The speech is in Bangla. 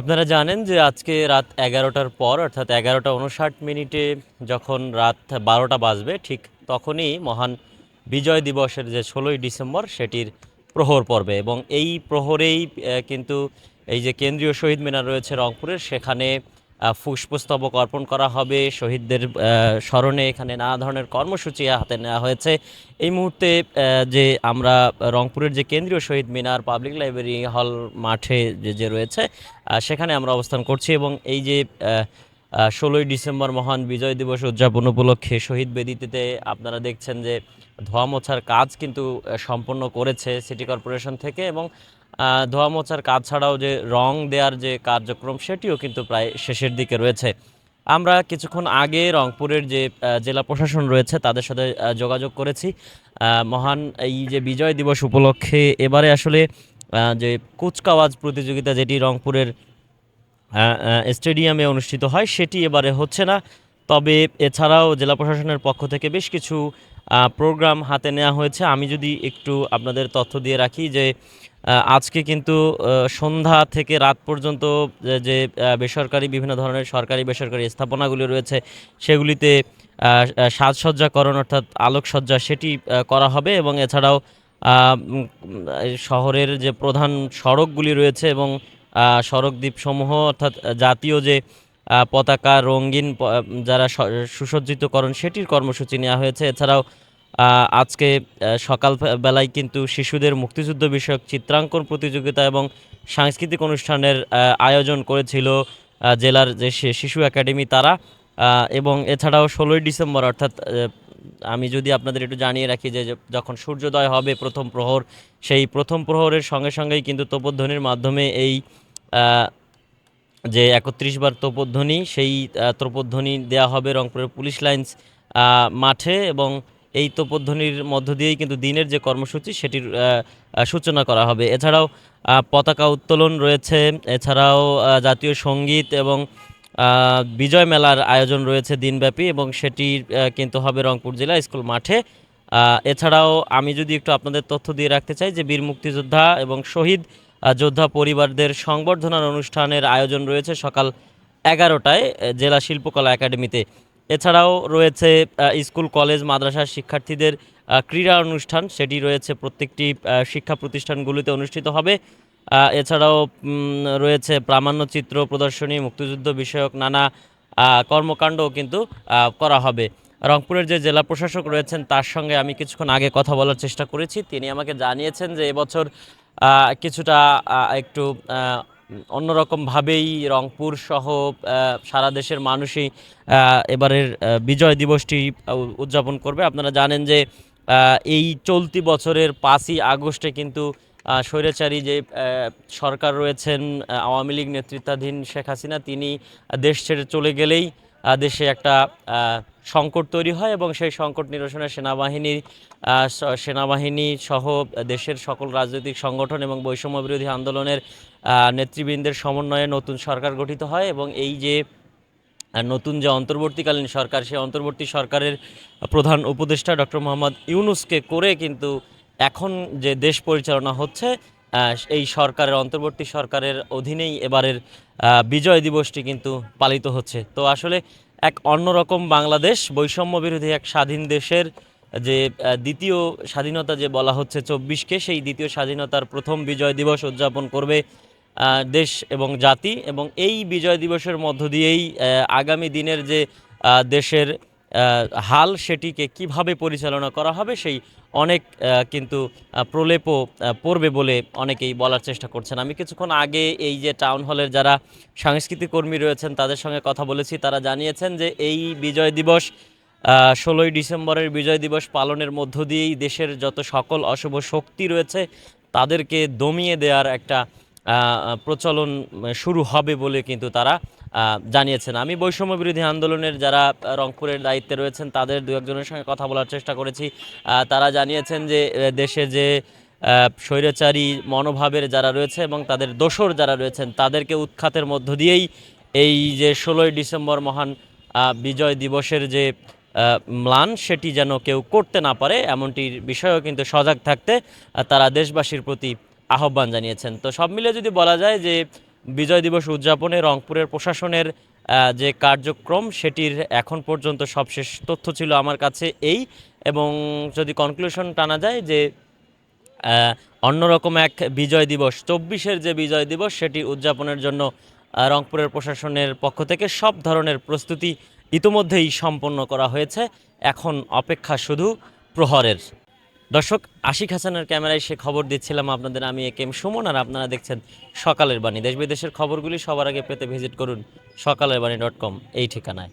আপনারা জানেন যে আজকে রাত এগারোটার পর, অর্থাৎ এগারোটা উনষাট মিনিটে যখন রাত বারোটা বাজবে, ঠিক তখনই মহান বিজয় দিবসের যে ষোলোই ডিসেম্বর, সেটির প্রহর পর্বে এবং এই প্রহরেই কিন্তু এই যে কেন্দ্রীয় শহীদ মিনার রয়েছে রংপুরের, সেখানে পুষ্পস্তবক অর্পণ করা হবে। শহীদদের স্মরণে এখানে নানা ধরনের কর্মসূচি হাতে নেওয়া হয়েছে। এই মুহূর্তে যে আমরা রংপুরের যে কেন্দ্রীয় শহীদ মিনার পাবলিক লাইব্রেরি হল মাঠে যে যে রয়েছে সেখানে আমরা অবস্থান করছি এবং এই যে ষোলোই ডিসেম্বর মহান বিজয় দিবস উদযাপন উপলক্ষে শহীদ বেদিতে আপনারা দেখছেন যে ধোয়া মোছার কাজ কিন্তু সম্পন্ন করেছে সিটি কর্পোরেশন থেকে এবং ধোয়া মোছার কাজ ছাড়াও যে রং দেওয়ার যে কার্যক্রম, সেটিও কিন্তু প্রায় শেষের দিকে রয়েছে। আমরা কিছুক্ষণ আগে রংপুরের যে জেলা প্রশাসন রয়েছে, তাদের সাথে যোগাযোগ করেছি। মহান এই যে বিজয় দিবস উপলক্ষে এবারে আসলে যে কুচকাওয়াজ প্রতিযোগিতা যেটি রংপুরের স্টেডিয়ামে অনুষ্ঠিত হয়, সেটি এবারে হচ্ছে না। তবে এছাড়াও জেলা প্রশাসনের পক্ষ থেকে বেশ কিছু প্রোগ্রাম হাতে নেওয়া হয়েছে। আমি যদি একটু আপনাদের তথ্য দিয়ে রাখি যে আজকে কিন্তু সন্ধ্যা থেকে রাত পর্যন্ত যে- বেসরকারি, বিভিন্ন ধরনের সরকারি, বেসরকারি স্থাপনাগুলি রয়েছে, সেগুলিতে সাজসজ্জাকরণ অর্থাৎ আলোকসজ্জা সেটি করা হবে এবং এছাড়াও শহরের যে প্রধান সড়কগুলি রয়েছে এবং সড়ক দ্বীপসমূহ অর্থাৎ জাতীয় যে পতাকা, রঙিন যারা সুসজ্জিতকরণ, সেটির কর্মসূচি নেওয়া হয়েছে। এছাড়াও আজকে সকাল বেলায় কিন্তু শিশুদের মুক্তিযুদ্ধ বিষয়ক চিত্রাঙ্কন প্রতিযোগিতা এবং সাংস্কৃতিক অনুষ্ঠানের আয়োজন করেছিল জেলার যে শিশু একাডেমি তারা। এবং এছাড়াও ষোলোই ডিসেম্বর, অর্থাৎ আমি যদি আপনাদের একটু জানিয়ে রাখি যে যখন সূর্যোদয় হবে প্রথম প্রহর, সেই প্রথম প্রহরের সঙ্গে সঙ্গেই কিন্তু তোপধ্বনির মাধ্যমে এই যে একত্রিশ বার তোপধ্বনি, সেই তোপধ্বনি দেওয়া হবে রংপুরের পুলিশ লাইন্স মাঠে এবং এই তোপধ্বনির মধ্য দিয়েই কিন্তু দিনের যে কর্মসূচি সেটির সূচনা করা হবে। এছাড়াও পতাকা উত্তোলন রয়েছে, এছাড়াও জাতীয় সংগীত এবং বিজয় মেলার আয়োজন রয়েছে দিনব্যাপী এবং সেটি কিন্তু হবে রংপুর জেলা স্কুল মাঠে। এছাড়াও আমি যদি একটু আপনাদের তথ্য দিয়ে রাখতে চাই যে বীর মুক্তিযোদ্ধা এবং শহীদ যোদ্ধা পরিবারদের সংবর্ধনার অনুষ্ঠানের আয়োজন রয়েছে সকাল এগারোটায় জেলা শিল্পকলা একাডেমিতে। এছাড়াও রয়েছে স্কুল, কলেজ মাদ্রাসার শিক্ষার্থীদের ক্রীড়া অনুষ্ঠান। সেটি রয়েছে প্রত্যেকটি শিক্ষা প্রতিষ্ঠানগুলিতে অনুষ্ঠিত হবে। এছাড়াও রয়েছে প্রামাণ্যচিত্র প্রদর্শনী, মুক্তিযুদ্ধ বিষয়ক নানা কর্মকাণ্ডও কিন্তু করা হবে। রংপুরের যে জেলা প্রশাসক রয়েছেন, তার সঙ্গে আমি কিছুক্ষণ আগে কথা বলার চেষ্টা করেছি। তিনি আমাকে জানিয়েছেন যে এবছর কিছুটা একটু অন্যরকমভাবেই রংপুর সহ সারা দেশের মানুষই এবারের বিজয় দিবসটি উদযাপন করবে। আপনারা জানেন যে এই চলতি বছরের পাঁচই আগস্টে কিন্তু স্বৈরাচারী যে সরকার রয়েছেন আওয়ামী লীগ নেতৃত্বাধীন শেখ হাসিনা, তিনি দেশ ছেড়ে চলে গেলেই দেশে একটা সংকট তৈরি হয় এবং সেই সংকট নিরসনে সেনাবাহিনীর সেনাবাহিনী সহ দেশের সকল রাজনৈতিক সংগঠন এবং বৈষম্য বিরোধী আন্দোলনের নেতৃবৃন্দের সমন্বয়ে নতুন সরকার গঠিত হয় এবং এই যে নতুন যে অন্তর্বর্তীকালীন সরকার, সেই অন্তর্বর্তী সরকারের প্রধান উপদেষ্টা ডক্টর মোহাম্মদ ইউনুসকে করে কিন্তু এখন যে দেশ পরিচালনা হচ্ছে এই সরকারের, অন্তর্বর্তী সরকারের অধীনেই এবারের বিজয় দিবসটি কিন্তু পালিত হচ্ছে। তো আসলে এক অন্যরকম বাংলাদেশ, বৈষম্য বিরোধী এক স্বাধীন দেশের যে দ্বিতীয় স্বাধীনতা যে বলা হচ্ছে চব্বিশকে, সেই দ্বিতীয় স্বাধীনতার প্রথম বিজয় দিবস উদযাপন করবে দেশ এবং জাতি। এবং এই বিজয় দিবসের মধ্য দিয়েই আগামী দিনের যে দেশের হাল সেটিকে কীভাবে পরিচালনা করা হবে সেই অনেক কিন্তু প্রলেপও পড়বে বলে অনেকেই বলার চেষ্টা করছেন। আমি কিছুক্ষণ আগে এই যে টাউন হলের যারা সাংস্কৃতিক কর্মী রয়েছেন, তাদের সঙ্গে কথা বলেছি। তারা জানিয়েছেন যে এই বিজয় দিবস ষোলোই ডিসেম্বরের বিজয় দিবস পালনের মধ্য দিয়েই দেশের যত সকল অশুভ শক্তি রয়েছে, তাদেরকে দমিয়ে দেওয়ার একটা প্রচলন শুরু হবে বলে কিন্তু তারা জানিয়েছেন। আমি বৈষম্য বিরোধী আন্দোলনের যারা রংপুরের দায়িত্বে রয়েছেন, তাদের দু একজনের সঙ্গে কথা বলার চেষ্টা করেছি। তারা জানিয়েছেন যে দেশে যে স্বৈরাচারী মনোভাবের যারা রয়েছে এবং তাদের দোসর যারা রয়েছেন, তাদেরকে উৎখাতের মধ্য দিয়েই এই যে ষোলোই ডিসেম্বর মহান বিজয় দিবসের যে ম্লান, সেটি যেন কেউ করতে না পারে, এমনটির বিষয়েও কিন্তু সজাগ থাকতে তারা দেশবাসীর প্রতি আহ্বান জানিয়েছেন। তো সব মিলে যদি বলা যায় যে বিজয় দিবস উদযাপনে রংপুরের প্রশাসনের যে কার্যক্রম, সেটির এখন পর্যন্ত সবশেষ তথ্য ছিল আমার কাছে এই। এবং যদি কনক্লুশন টানা যায় যে অন্যরকম এক বিজয় দিবস, চব্বিশের যে বিজয় দিবস, সেটি উদযাপনের জন্য রংপুরের প্রশাসনের পক্ষ থেকে সব ধরনের প্রস্তুতি ইতোমধ্যেই সম্পন্ন করা হয়েছে। এখন অপেক্ষা শুধু প্রহরের দর্শক, আশিক হাসানের ক্যামেরায় সে খবর দিচ্ছিলাম আপনাদের, আমি এ কেম সুমন, আর আপনারা দেখছেন সকালের বাণী। দেশ বিদেশের খবরগুলি সবার আগে পেতে ভিজিট করুন সকালের বাণী ডট কম, এই ঠিকানায়।